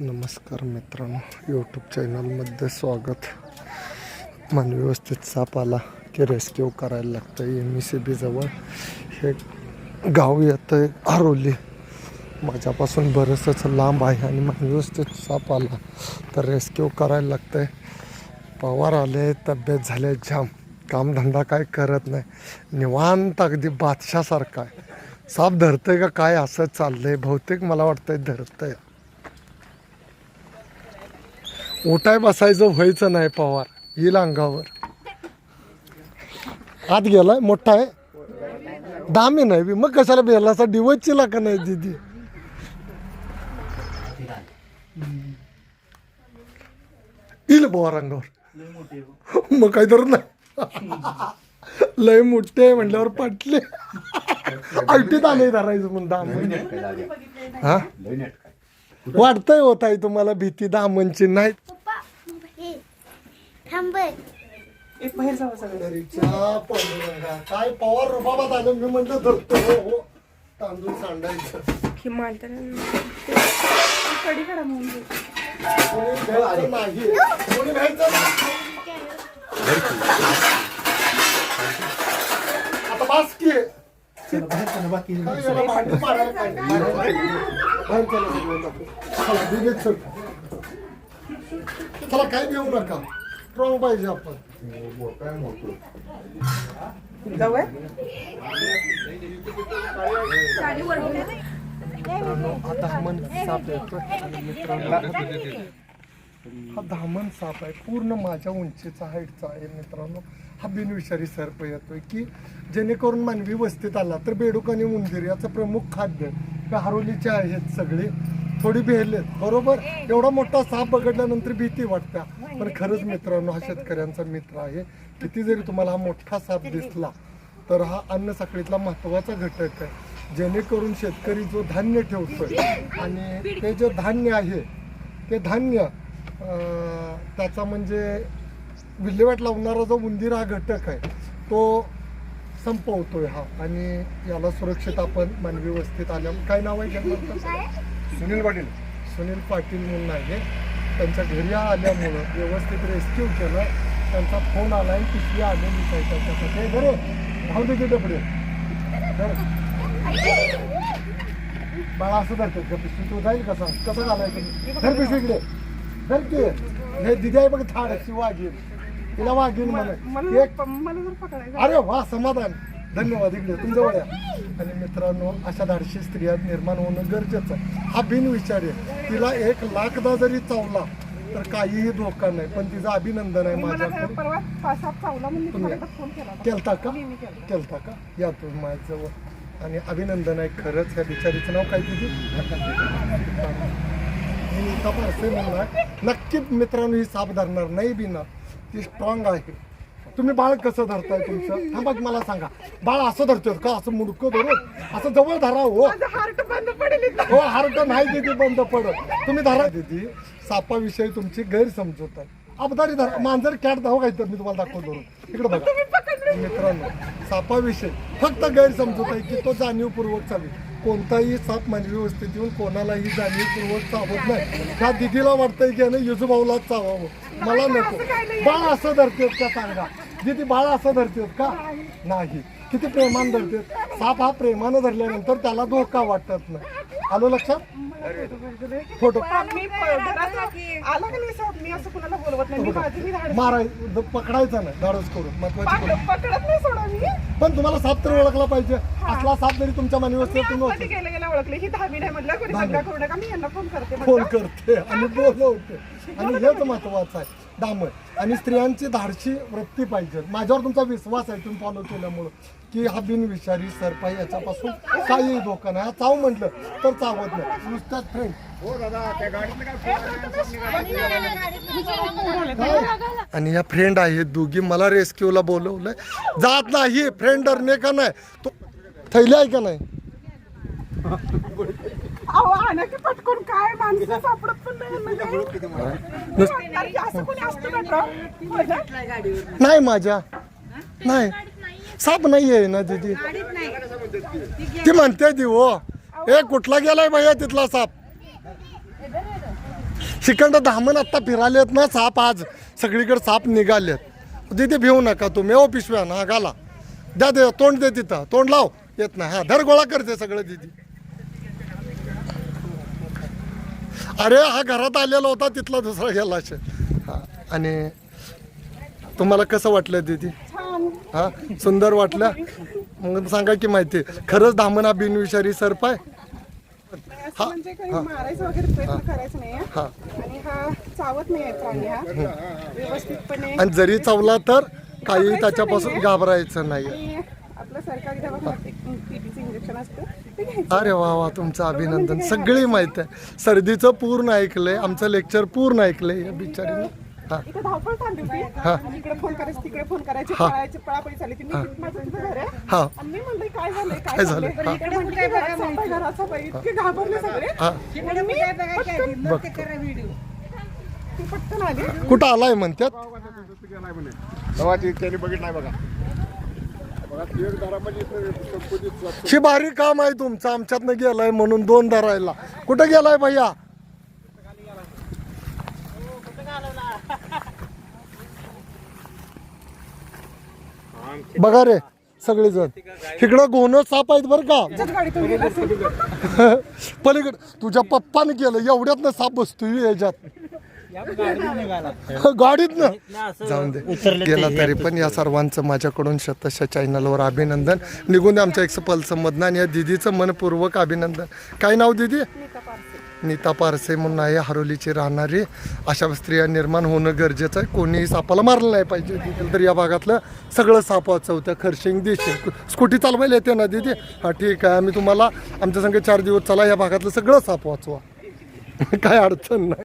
नमस्कार मित्रांनो यूट्यूब चॅनलमध्ये स्वागत. मन व्यवस्थित साप आला की रेस्क्यू करायला लागतं एम ई सी बीजवळ हे गाव येतं आहे आरोली. माझ्यापासून बरंचंच लांब आहे आणि मन व्यवस्थित साप आला तर रेस्क्यू करायला लागतं आहे पवार आले तब्येत झाले जाम. कामधंदा काय करत नाही. निवांत अगदी बादशासारखा आहे. साप धरतंय का काय? असं चाललं आहे बहुतेक मला वाटतंय धरतंय. उठाय बसायचं व्हायचं नाही पवार. येईल अंगावर. आत गेलाय मोठा आहे. दामी नाही बी. मग कशाला बेलाचा डिवचीला का नाही दिदी. येईल पवार अंगावर. मग काय तर नाही. लय मोठे आहे म्हटल्यावर पटले. आलटीत आले धरायचं म्हणून दाम. हा? वाटतंय होत आहे तुम्हाला भीती दामनची नाही पप्पा थांब एक बाहेर जावं सगळं. तरीच्या पांडुरंगा. काय पवार रुबाबात आलं मी म्हटलं धरतो. हो हो. तांदूळ सांडायचं. हिमालय कडी करा म्हणून. कोणी घ्यायचं नाही. कोणी घ्यायचं नाही. आता बास की काय याला भांडी पाडायला पाहिजे. बाहेर चला सगळे लोकं. चला, चल. चला काय घेऊ नका स्ट्रॉंग पाहिजे आपण. जाऊया? हा धामण साप मित्रांनो. हा धामण साप आहे. पूर्ण माझ्या उंचीचा हाईटचा आहे मित्रांनो. हा बिनविषारी सर्प येतोय की जेणेकरून मानवी वस्तीत आला तर बेडूक आणि उंदीर याचं प्रमुख खाद्य हरोलीचे आहेत सगळे. थोडी भेलेत बरोबर? एवढा मोठा साप बघडल्यानंतर भीती वाटते. पण खरंच मित्रांनो हा शेतकऱ्यांचा मित्र आहे. किती जरी तुम्हाला हा मोठा साप दिसला तर हा अन्न साखळीतला महत्त्वाचा घटक आहे. जेणेकरून शेतकरी जो धान्य ठेवतोय आणि ते जे धान्य आहे ते धान्य त्याचा म्हणजे विल्हेवाट लावणारा जो उंदीर हा घटक आहे तो संपवतोय हा. आणि याला सुरक्षित आपण मानवी वस्तीत आल्या काय नाव आहे जन्माचं? सुनील पाटील. सुनील पाटील म्हणून आहे. त्यांच्या घरी आल्यामुळं व्यवस्थित रेस्क्यू केलं. त्यांचा फोन आला आणि पिशवी आलेली आहे त्याच्यासाठी हे बरं धाव दे डबडे बाळा असं धरतात का? पिशवी तू जाईल कसा कसं घालायचं? धर पिशवीकडे धर की. हे दिदी आहे बघ थाड. अशी वाघीन तिला वाघीन मला एक मला जर पकडायचं अरे वा समाधान. धन्यवाद इकडे तुमच्या या आणि मित्रांनो अशा धाडशी स्त्रिया निर्माण होणं गरजेचं आहे. हा बिनविचार आहे. तिला एक लाखदा जरी चावला तर काहीही धोका नाही. पण तिचं अभिनंदन आहे मला काय माझ्याकडून परवा पाच सात चावला म्हणून मी तुम्ही- तुम्हाला फोन केला होता. केलता का? मी- मी केला. केलता का? या तुम्ही माझ्याजवळ. आणि अभिनंदन आहे खरंच. ह्या बिचारीचं नाव काय तिथे मी नीता पारसे म्हणणार नक्की मित्रांनो ही साप धरणार नाही बिना. ती स्ट्रॉंग आहे. तुम्ही बाळ कसं धरताय तुमचं? थांबा मला सांगा. बाळ असं धरतोय का? असं मुडकं धरून? असं जवळ धरा हो. हो हार्ट नाही दिदी बंद पडत तुम्ही धरा दिदी. सापाविषयी तुमची गैरसमजूत आहे. अबदारी धरा. मांजर कॅट धाव काय तर मी तुम्हाला दाखवतो इकडे बघा. मित्रांनो सापाविषयी फक्त गैरसमजूत आहे की तो जाणीवपूर्वक चावी कोणताही साप मानवी वस्तीत येऊन कोणालाही जाणीवपूर्वक चावत नाही. त्या दिदीला वाटतंय की याने युजुभाऊलाच चावावं. मला नको. बाळ असं धरतेत का सांगा? दिदी बाळ असं धरतेत का? नाही. किती प्रेमान धरतेत. साप हा प्रेमानं धरल्यानंतर त्याला धोका वाटत नाही. आलो लक्षात? फोटो. मी प- घरात आला का नाही साहेब मी असं कुणाला बोलवत नाही. मी माझी मी धाड माराय पकडायचा नाही. धाडस करून. महत्वाची गोष्ट. पकड- पकडत नाही सोडा मी. पण तुम्हाला साप तर ओळखला पाहिजे. असला साप जरी तुमच्या मानवी मी वस्तीत तुम्ही आतमध्ये गेल्या गेल्या ओळखले. ही दहावी नाही म्हटलं कोणी दंगा करू नका मी यांना फोन करते फोन म्हटलं. करते. आणि बोलवते. आणि हेच महत्वाचं आहे. दामण आणि स्त्रियांची धाडशी वृत्ती पाहिजे. माझ्यावर तुमचा विश्वास आहे तुम्ही फॉलो केल्यामुळं. की हा बिनविषारी सर्प आहे याच्यापासून काही धोका नाही. हा चाव म्हटलं तर चावत नाही. नुसताच फ्रेंड आणि या फ्रेंड आहेत दोघी. मला रेस्क्यूला बोलवलंय. जात नाही फ्रेंड डरणे का नाही? तो थैली आहे का नाही? अहो आणा की पटकून. काय माणसं सापडत पण नाही म्हणजे? नाही माझ्या. नाही. साप नाही आहे ना दीदी. ती म्हणते ती हो ए कुठला गेलाय भैया तिथला साप? शिकंड धामण आत्ता फिरालेत ना साप आज. सगळीकडे साप निघालेत. तिथे भिवू नका तुम्ही ओ पिशव्या ना घाला. द्या दे तोंड दे तिथं. तोंड लाव. येत नाही. हा धर गोळा करते सगळं दिदी. अरे हा घरात आलेला होता तिथला दुसरा गेला असेल. हा आणि तुम्हाला कसं वाटलं दिदी? हा सुंदर वाटलं? मग सांगा की माहिती खरंच धामण हा बिनविषारी सर्प आहे? असं म्हणजे काही मारायचं वगैरे प्रयत्न करायचं नाही हं. आणि हा चावत नाही आहे प्राणी हा. व्यवस्थितपणे आणि जरी चावला तर काही त्याच्यापासून घाबरायचं नाही आणि आपलं सरकारी दवाखान्यात एक टीटीचं इंजेक्शन असतं. ते घ्यायचं. अरे वा वा तुमचं अभिनंदन. सगळी माहिती आहे. सर्दीचं पूर्ण ऐकलंय आमचं लेक्चर पूर्ण ऐकलंय या बिचारीनं. इथं धावपळ चालली होती. हा. इकडे फोन करायचं तिकडे फोन करायचे हा. पळायचे पळापळी चालली होती. मी माझं तिथं घर आहे. हा. आणि मी म्हणले काय झालंय काय काय झालंय? झालंय? हा. इकडे घरात साप घरात साप. इतके घाबरले सगळे. हा. आणि मी पटकन मी पटकन आले. कुठं आलाय म्हणतात तेव्हा ती त्यांनी बघितलाय बघा. दारामध्ये इथं संकुचित भारी काम आहे तुमचं. आमच्यातनं गेलाय म्हणून दोन धरायला. कुठं गेलाय भैया? बघा रे सगळेजण. इकडं गोन साप आहेत बरं का. पलीकडे तुझ्या पप्पाने केलं एवढ्यात ना साप बसतोय याच्यात गाडीत ना जाऊन दे. गेला तरी पण या सर्वांचं माझ्याकडून शतशा चॅनलवर अभिनंदन. निघून आमच्या एक्सपल्स मधनं आणि या दिदीचं मनपूर्वक अभिनंदन. काय नाव दिदी? नीता पारसे म्हणून आहे हरोलीची राहणारी. अशा स्त्रिया निर्माण होणं गरजेचं आहे. कोणीही सापाला मारलं नाही पाहिजे. तर या भागातलं सगळं साप वाचवतं. खरशिंग दिशिंग. स्कूटी चालवायला येते ना दिदी? हा ठीक आहे. आम्ही तुम्हाला आमच्या संग चार दिवस चला. या भागातलं सगळं साप वाचवा. काय अडचण नाही.